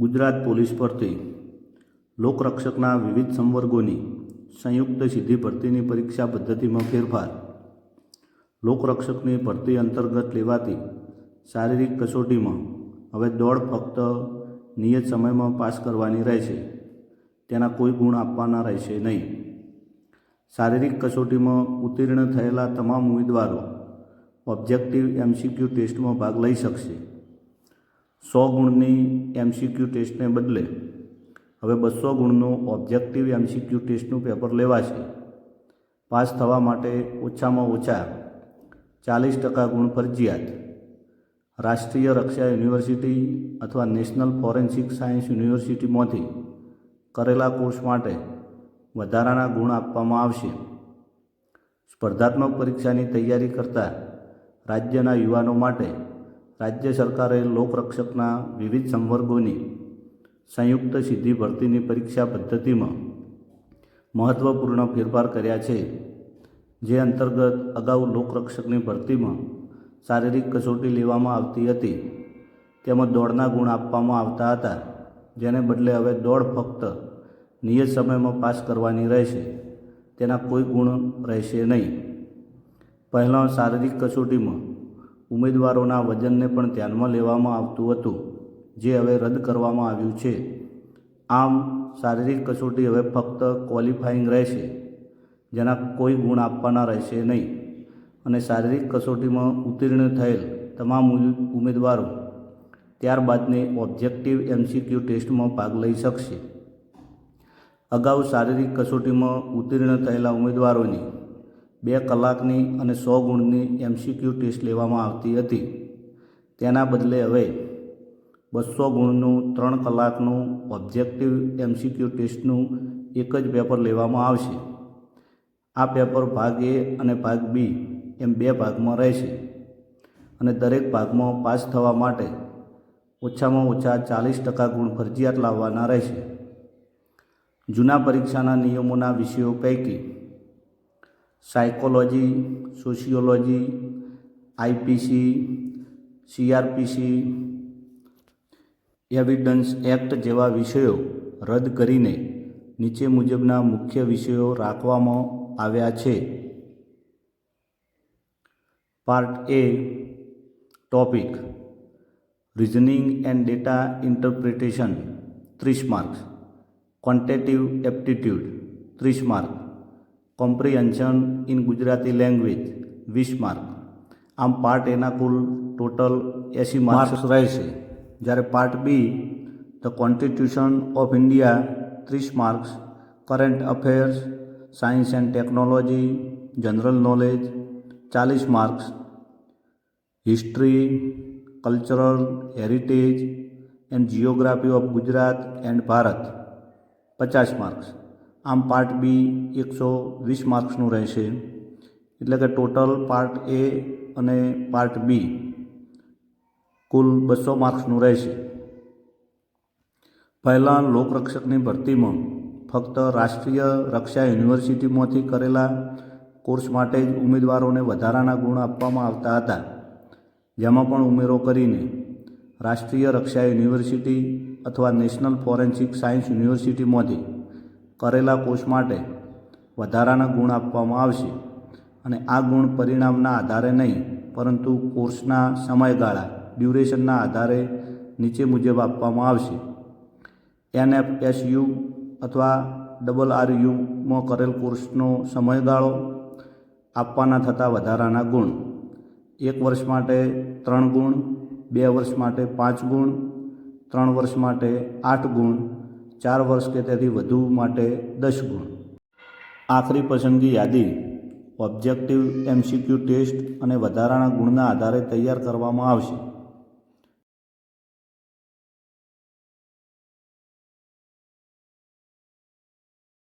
Gujarat police ભરતી લોકરક્ષકના વિવિધ સંવર્ગોની સંયુક્ત સીધી ભરતીની પરીક્ષા પદ્ધતિમાં ફેરફાર. લોકરક્ષકની ભરતી અંતર્ગત લેવાતી શારીરિક કસોટીમાં હવે દોડ ફક્ત નિયત સમયમાં પાસ કરવાની રહેશે. તેના કોઈ ગુણ આપવાના રહેશે નહીં. શારીરિક કસોટીમાં ઉત્તીર્ણ થયેલા તમામ ઉમેદવારો ઓબ્જેક્ટિવ એમસીક્યુ ટેસ્ટમાં ભાગ લઈ શકશે. સો ગુણની એમસીક્યુ ટેસ્ટને બદલે હવે બસો ગુણનું ઓબ્જેક્ટિવ એમસીક્યુ ટેસ્ટનું પેપર લેવાશે. પાસ થવા માટે ઓછામાં ઓછા ચાલીસ ટકા ગુણ ફરજિયાત. રાષ્ટ્રીય રક્ષા યુનિવર્સિટી અથવા નેશનલ ફોરેન્સિક સાયન્સ યુનિવર્સિટીમાંથી કરેલા કોર્સ માટે વધારાના ગુણ આપવામાં આવશે. સ્પર્ધાત્મક પરીક્ષાની તૈયારી કરતા રાજ્યના યુવાનો માટે રાજ્ય સરકારે લોકરક્ષકના વિવિધ સંવર્ગોની સંયુક્ત સીધી ભરતીની પરીક્ષા પદ્ધતિમાં મહત્ત્વપૂર્ણ ફેરફાર કર્યા છે, જે અંતર્ગત અગાઉ લોકરક્ષકની ભરતીમાં શારીરિક કસોટી લેવામાં આવતી હતી. તેમાં દોડના ગુણ આપવામાં આવતા હતા, જેને બદલે હવે દોડ ફક્ત નિયત સમયમાં પાસ કરવાની રહેશે, તેના કોઈ ગુણ રહેશે નહીં. પહેલાં શારીરિક કસોટીમાં ઉમેદવારોના વજનને પણ ધ્યાનમાં લેવામાં આવતું હતું, જે હવે રદ કરવામાં આવ્યું છે. આમ, શારીરિક કસોટી હવે ફક્ત ક્વોલિફાઈંગ રહેશે, જેના કોઈ ગુણ આપવાના રહેશે નહીં. અને શારીરિક કસોટીમાં ઉત્તીર્ણ થયેલ તમામ ઉમેદવારો ત્યારબાદની ઓબ્જેક્ટિવ એમસીક્યુ ટેસ્ટમાં ભાગ લઈ શકશે. અગાઉ શારીરિક કસોટીમાં ઉત્તીર્ણ થયેલા ઉમેદવારોની બે કલાકની અને સો ગુણની એમસીક્યુ ટેસ્ટ લેવામાં આવતી હતી. તેના બદલે હવે બસો ગુણનું, ત્રણ કલાકનું ઓબ્જેક્ટિવ એમસીક્યુ ટેસ્ટનું એક જ પેપર લેવામાં આવશે. આ પેપર ભાગ એ અને ભાગ બી એમ બે ભાગમાં રહેશે અને દરેક ભાગમાં પાસ થવા માટે ઓછામાં ઓછા ચાલીસ ટકા ગુણ ફરજિયાત લાવવાના રહેશે. જૂના પરીક્ષાના નિયમોના વિષયો પૈકી psychology, sociology IPC CrPC evidence act જેવા વિષયો રદ કરીને નીચે મુજબના મુખ્ય વિષયો રાખવામાં આવ્યા છે. Part A topic, reasoning and data interpretation, ત્રીસ માર્ક્સ, ક્વોન્ટેટિવ એપ્ટિટ્યૂડ, ત્રીસ mark. Comprehension in Gujarati language વીસ માર્ક આમ પાર્ટ એના કુલ ટોટલ એંસી માર્ક્સ રહેશે. જ્યારે part B the constitution of India ત્રીસ marks current affairs science and technology general knowledge ચાલીસ marks history cultural heritage and geography of Gujarat and Bharat પચાસ માર્ક્સ આમ પાર્ટ બી એકસો વીસ માર્ક્સનું રહેશે. એટલે કે ટોટલ પાર્ટ એ અને પાર્ટ બી કુલ બસો માર્ક્સનું રહેશે. પહેલાં લોકરક્ષકની ભરતીમાં ફક્ત રાષ્ટ્રીય રક્ષા યુનિવર્સિટીમાંથી કરેલા કોર્સ માટે જ ઉમેદવારોને વધારાના ગુણ આપવામાં આવતા હતા. જેમાં પણ ઉમેરો કરીને રાષ્ટ્રીય રક્ષા યુનિવર્સિટી અથવા નેશનલ ફોરેન્સિક સાયન્સ યુનિવર્સિટીમાંથી કરેલા કોર્સ માટે વધારાના ગુણ આપવામાં આવશે અને આ ગુણ પરિણામના આધારે નહીં, પરંતુ કોર્સના સમયગાળા, ડ્યુરેશનના આધારે નીચે મુજબ આપવામાં આવશે. એનએફએસયુ અથવા ડબલ આર યુમાં કરેલ કોર્સનો સમયગાળો આપવાના થતા વધારાના ગુણ. એક વર્ષ માટે ત્રણ ગુણ, બે વર્ષ માટે પાંચ ગુણ, ત્રણ વર્ષ માટે આઠ ગુણ ચાર વર્ષ કે તેથી વધુ માટે દસ ગુણ. આખરી પસંદગી યાદી, ઓબ્જેક્ટિવ એમસીક્યુ ટેસ્ટ અને વધારાના ગુણના આધારે તૈયાર કરવામાં આવશે.